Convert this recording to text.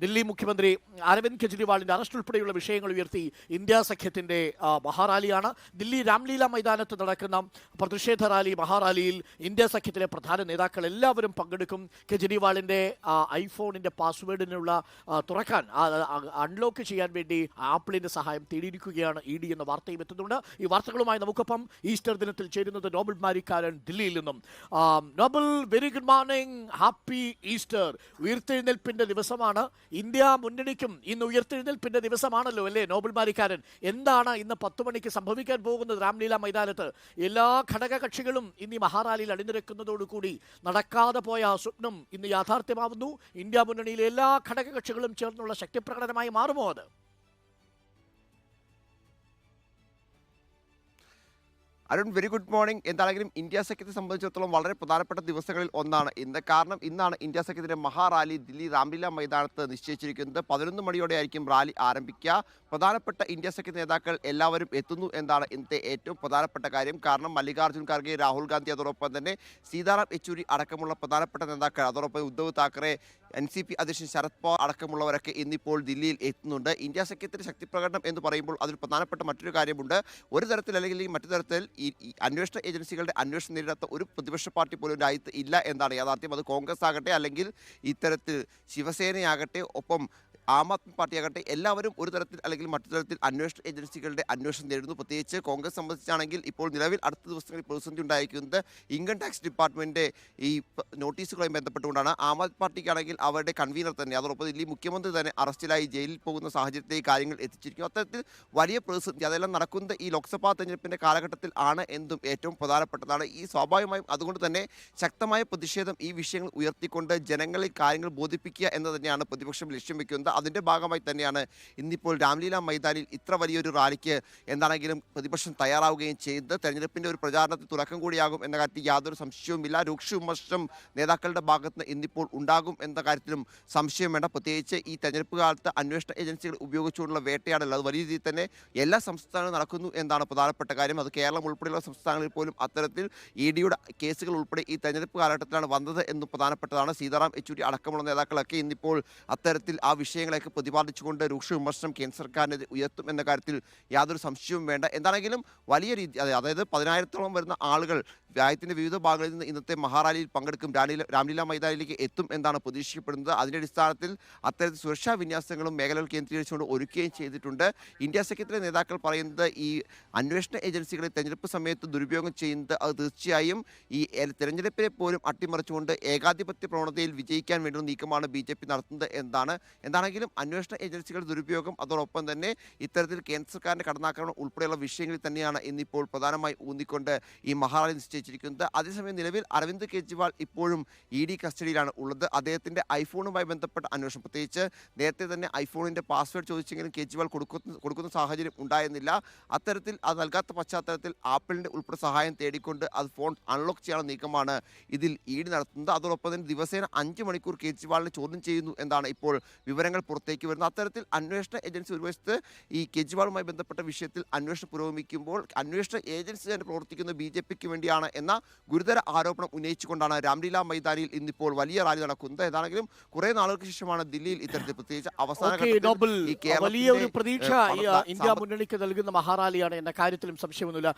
ദില്ലി മുഖ്യമന്ത്രി അരവിന്ദ് കെജ്രിവാളിന്റെ അറസ്റ്റ് ഉൾപ്പെടെയുള്ള വിഷയങ്ങൾ ഉയർത്തി ഇന്ത്യ സഖ്യത്തിന്റെ ആ, മഹാറാലിയാണ്. ദില്ലി രാംലീല മൈതാനത്ത് നടക്കുന്ന പ്രതിഷേധ റാലി മഹാറാലിയിൽ ഇന്ത്യ സഖ്യത്തിലെ പ്രധാന നേതാക്കൾ എല്ലാവരും പങ്കെടുക്കും. കെജ്രിവാളിന്റെ ഐഫോണിന്റെ പാസ്വേഡിനുള്ള തുറക്കാൻ അൺലോക്ക് ചെയ്യാൻ വേണ്ടി ആപ്പിളിന്റെ സഹായം തേടിയിരിക്കുകയാണ് ഇ ഡി എന്ന വാർത്തയും എത്തുന്നുണ്ട്. ഈ വാർത്തകളുമായി നമുക്കൊപ്പം ഈസ്റ്റർ ദിനത്തിൽ ചേരുന്നത് നോബൽ മാരിക്കാരൻ ദില്ലിയിൽ നിന്നും. Nobel very good morning happy Easter. ഉയർത്തെഴുന്നേൽപ്പിന്റെ ദിവസമാണ്. ഇന്ത്യ മുന്നണിക്കും ഇന്ന് ഉയർത്തെഴുന്നേൽപ്പിന്റെ ദിവസമാണല്ലോ അല്ലേ നോബൽ മാരിക്കാരൻ എന്താണ് ഇന്ന് പത്തു മണിക്ക് സംഭവിക്കാൻ പോകുന്നത് രാംലീല മൈതാനത്ത്? എല്ലാ ഘടക കക്ഷികളും ഇന്ന് മഹാറാലിയിൽ അണിനിരക്കുന്നതോടുകൂടി നടക്കാതെ പോയ ആ സ്വപ്നം ഇന്ന് യാഥാർത്ഥ്യമാവുന്നു. ഇന്ത്യ മുന്നണിയിലെ എല്ലാ ഘടക കക്ഷികളും ചേർന്നുള്ള ശക്തിപ്രകടനമായി മാറുമോ അത്? അരുൺ വെരി ഗുഡ് മോർണിംഗ് എന്താണെങ്കിലും ഇന്ത്യ സഖ്യത്തെ സംബന്ധിച്ചിടത്തോളം വളരെ പ്രധാനപ്പെട്ട ദിവസങ്ങളിൽ ഒന്നാണ് ഇന്ന്. കാരണം ഇന്നാണ് ഇന്ത്യ സഖ്യത്തിന്റെ മഹാറാലി ദില്ലി രാംലീല മൈതാനത്ത് നിശ്ചയിച്ചിരിക്കുന്നത്. പതിനൊന്ന് മണിയോടെ ആയിരിക്കും റാലി ആരംഭിക്കുക. പ്രധാനപ്പെട്ട ഇന്ത്യ സഖ്യ നേതാക്കൾ എല്ലാവരും എത്തുന്നു എന്നാണ് ഇന്നത്തെ ഏറ്റവും പ്രധാനപ്പെട്ട കാര്യം. കാരണം മല്ലികാർജുൻ ഖാർഗെ രാഹുൽ ഗാന്ധി അതോടൊപ്പം തന്നെ സീതാറാം യെച്ചൂരി അടക്കമുള്ള പ്രധാനപ്പെട്ട നേതാക്കൾ അതോടൊപ്പം Uddhav Thackeray N C P അധ്യക്ഷൻ ശരത് പവാർ അടക്കമുള്ളവരൊക്കെ ഇന്നിപ്പോൾ ദില്ലിയിൽ എത്തുന്നുണ്ട്. ഇന്ത്യ സഖ്യത്തിന് ശക്തി പ്രകടനം എന്ന് പറയുമ്പോൾ അതിൽ പ്രധാനപ്പെട്ട മറ്റൊരു കാര്യമുണ്ട്. ഒരു തരത്തിൽ അല്ലെങ്കിൽ മറ്റു തരത്തിൽ ഈ അന്വേഷണ ഏജൻസികളുടെ അന്വേഷണം നേരിടാത്ത ഒരു പ്രതിപക്ഷ പാർട്ടി പോലും രാജ്യത്ത് ഇല്ല എന്നാണ് യാഥാർത്ഥ്യം. അത് കോൺഗ്രസ് ആകട്ടെ അല്ലെങ്കിൽ ഇത്തരത്തിൽ ശിവസേനയാകട്ടെ ഒപ്പം ആം ആദ്മി പാർട്ടിയാകട്ടെ എല്ലാവരും ഒരു തരത്തിൽ അല്ലെങ്കിൽ മറ്റു തരത്തിൽ അന്വേഷണ ഏജൻസികളുടെ അന്വേഷണം നേരിടുന്നു. പ്രത്യേകിച്ച് കോൺഗ്രസ് സംബന്ധിച്ചാണെങ്കിൽ ഇപ്പോൾ നിലവിൽ അടുത്ത ദിവസങ്ങളിൽ പ്രതിസന്ധി ഉണ്ടായിരിക്കുന്നത് ഇൻകം ടാക്സ് ഡിപ്പാർട്ട്മെന്റ് ഈ നോട്ടീസുകളുമായി ബന്ധപ്പെട്ടുകൊണ്ടാണ്. ആം ആദ്മി പാർട്ടിക്കാണെങ്കിൽ അവരുടെ കൺവീനർ തന്നെ. അതോടൊപ്പം ദില്ലി മുഖ്യമന്ത്രി തന്നെ അറസ്റ്റിലായി ജയിലിൽ പോകുന്ന സാഹചര്യത്തിലേക്ക് കാര്യങ്ങൾ എത്തിച്ചിരിക്കും അത്തരത്തിൽ വലിയ പ്രതിസന്ധി അതെല്ലാം നടക്കുന്നത് ഈ ലോക്സഭാ തെരഞ്ഞെടുപ്പിന്റെ കാലഘട്ടത്തിൽ ആണ് എന്തും ഏറ്റവും പ്രധാനപ്പെട്ടതാണ്. ഈ സ്വാഭാവികമായും അതുകൊണ്ട് തന്നെ ശക്തമായ പ്രതിഷേധം ഈ വിഷയങ്ങൾ ഉയർത്തിക്കൊണ്ട് ജനങ്ങളിൽ കാര്യങ്ങൾ ബോധിപ്പിക്കുക എന്ന് തന്നെയാണ് പ്രതിപക്ഷം ലക്ഷ്യം വെക്കുന്നത്. അതിന്റെ ഭാഗമായി തന്നെയാണ് ഇന്നിപ്പോൾ രാംലീല മൈതാനിൽ ഇത്ര വലിയൊരു റാലിക്ക് എന്താണെങ്കിലും പ്രതിപക്ഷം തയ്യാറാവുകയും ചെയ്ത് തെരഞ്ഞെടുപ്പിന്റെ ഒരു പ്രചാരണത്തിൽ തുടക്കം കൂടിയാകും എന്ന കാര്യത്തിൽ യാതൊരു സംശയവുമില്ല. രൂക്ഷ വിമർശനം നേതാക്കളുടെ ഭാഗത്ത് നിന്ന് ഇന്നിപ്പോൾ ഉണ്ടാകും എന്ന കാര്യത്തിലും സംശയം വേണ്ട. പ്രത്യേകിച്ച് ഈ തെരഞ്ഞെടുപ്പ് കാലത്ത് അന്വേഷണ ഏജൻസികൾ ഉപയോഗിച്ചുകൊണ്ടുള്ള വേട്ടയാടൽ അത് വലിയ രീതിയിൽ തന്നെ എല്ലാ സംസ്ഥാനങ്ങളും നടക്കുന്നു എന്നാണ് പ്രധാനപ്പെട്ട കാര്യം. അത് കേരളം ഉൾപ്പെടെയുള്ള സംസ്ഥാനങ്ങളിൽ പോലും അത്തരത്തിൽ ഇ ഡിയുടെ കേസുകൾ ഉൾപ്പെടെ ഈ തെരഞ്ഞെടുപ്പ് കാലഘട്ടത്തിലാണ് വന്നത് എന്ന് പ്രധാനപ്പെട്ടതാണ്. സീതാറാം യെച്ചൂരി അടക്കമുള്ള നേതാക്കളൊക്കെ ഇന്നിപ്പോൾ അത്തരത്തിൽ ആ വിഷയങ്ങളെയൊക്കെ പ്രതിപാദിച്ചുകൊണ്ട് രൂക്ഷ വിമർശനം കേന്ദ്ര സർക്കാരിനെതിരെ ഉയർത്തും എന്ന കാര്യത്തിൽ യാതൊരു സംശയവും വേണ്ട. എന്താണെങ്കിലും വലിയ രീതി അതെ അതായത് പതിനായിരത്തോളം വരുന്ന ആളുകൾ രാജ്യത്തിന്റെ വിവിധ ഭാഗങ്ങളിൽ നിന്ന് ഇന്നത്തെ മഹാറാലിയിൽ പങ്കെടുക്കും രാലീല രാംലീല മൈതാനിലേക്ക് എത്തും എന്നാണ് പ്രതീക്ഷിക്കപ്പെടുന്നത്. അതിന്റെ അടിസ്ഥാനത്തിൽ അത്തരത്തിൽ സുരക്ഷാ വിന്യാസങ്ങളും മേഖലകൾ കേന്ദ്രീകരിച്ചുകൊണ്ട് ഒരുക്കുകയും ചെയ്തിട്ടുണ്ട്. ഇന്ത്യ സഖ്യത്തിലെ നേതാക്കൾ പറയുന്നത് ഈ അന്വേഷണ ഏജൻസികളെ തെരഞ്ഞെടുപ്പ് സമയത്ത് ദുരുപയോഗം ചെയ്യുന്നത് അത് തീർച്ചയായും ഈ തെരഞ്ഞെടുപ്പിനെ പോലും അട്ടിമറിച്ചുകൊണ്ട് ഏകാധിപത്യ പ്രവണതയിൽ വിജയിക്കാൻ വേണ്ടിയുള്ള നീക്കമാണ് ബി ജെ പി നടത്തുന്നത് എന്നാണ്. എന്താണെങ്കിലും അന്വേഷണ ഏജൻസികളുടെ ദുരുപയോഗം അതോടൊപ്പം തന്നെ ഇത്തരത്തിൽ കേന്ദ്ര സർക്കാരിന്റെ കടന്നാക്രമണം ഉൾപ്പെടെയുള്ള വിഷയങ്ങളിൽ തന്നെയാണ് ഇന്നിപ്പോൾ പ്രധാനമായി ഊന്നിക്കൊണ്ട് ഈ മഹാറാലി നിശ്ചയിച്ചിരിക്കുന്നത്. അതേസമയം നിലവിൽ അരവിന്ദ് കെജ്രിവാൾ ഇപ്പോഴും ഇ ഡി കസ്റ്റഡിയിലാണ് ഉള്ളത്. അദ്ദേഹത്തിന്റെ ഐഫോണുമായി ബന്ധപ്പെട്ട അന്വേഷണം. പ്രത്യേകിച്ച് നേരത്തെ തന്നെ ഐഫോണിന്റെ പാസ്വേഡ് ചോദിച്ചെങ്കിലും കെജ്രിവാൾ കൊടുക്കുന്ന കൊടുക്കുന്ന സാഹചര്യം ഉണ്ടായിരുന്നില്ല. അത്തരത്തിൽ അത് നൽകാത്ത പശ്ചാത്തലത്തിൽ ആപ്പിളിന്റെ ഉൾപ്പെടെ സഹായം തേടിക്കൊണ്ട് അത് ഫോൺ അൺലോക്ക് ചെയ്യാനുള്ള നീക്കമാണ് ഇതിൽ ഇ ഡി നടത്തുന്നത്. അതോടൊപ്പം തന്നെ ദിവസേന അഞ്ച് മണിക്കൂർ കേജ്രിവാളിനെ ചോദ്യം ചെയ്യുന്നു എന്നാണ് ഇപ്പോൾ വിവരങ്ങൾ പുറത്തേക്ക് വരുന്നത് അത്തരത്തിൽ അന്വേഷണ ഏജൻസി ഒരു വശത്ത് ഈ കെജ്രിവാളുമായി ബന്ധപ്പെട്ട വിഷയത്തിൽ അന്വേഷണം പുരോഗമിക്കുമ്പോൾ അന്വേഷണ ഏജൻസി തന്നെ പ്രവർത്തിക്കുന്നത് ബി ജെ പിക്ക് വേണ്ടിയാണ് എന്ന ഗുരുതര ആരോപണം ഉന്നയിച്ചുകൊണ്ടാണ് രാംലീല മൈതാനിയിൽ ഇന്നിപ്പോൾ വലിയ റാലി നടക്കുന്നത്. ഏതാണെങ്കിലും കുറെ നാളുകൾക്ക് ശേഷമാണ് ദില്ലിയിൽ ഇത്തരത്തിൽ പ്രത്യേകിച്ച് അവസാന വലിയ ഒരു പ്രതീക്ഷ ഇന്ത്യ മുന്നണിക്ക് നൽകുന്ന മഹാറാലിയാണ് എന്ന കാര്യത്തിലും സംശയമൊന്നുമില്ല.